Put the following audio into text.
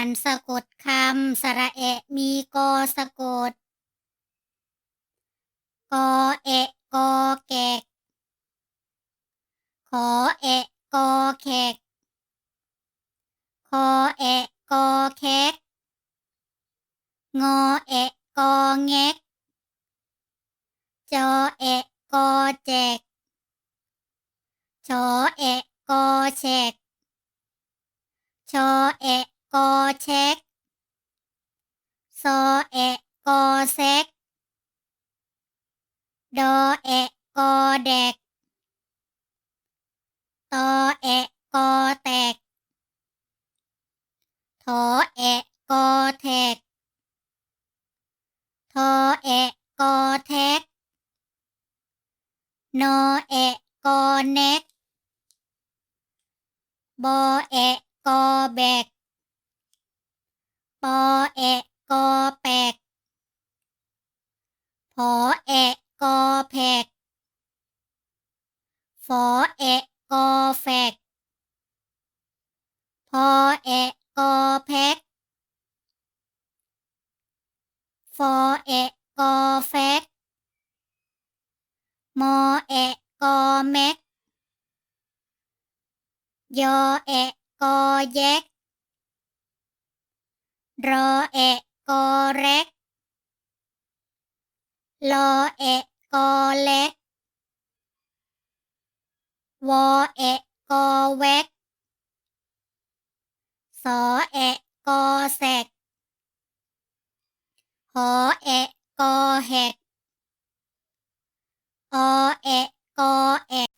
านสะกดคำสระเอะมีกอสะกด กอเอะกอแกก ขอเอะกอแขก คอเอะกอแคกงอเอะกอแงก จอเอะกอแจก ชอเอะกอแฉก ชอแชกซอเอะ กอแซกดอเอะกอแดกตอเอะกอแตกถอเอะ กอแทกทอะกอแทกนอเอะกอแอะกอแปอเอะกอแปกผอกอแผกฝอเอะกอแฝกพอเอะกอแพกฟอเอะกอแฟกมอเอะกอแม็กยอเอะกอแยก รอเอะกอแรกลอเอะกอแลกวอเอะกอแวกสอเอะกอแสกหอเอะกอแหกอเอะกอแอก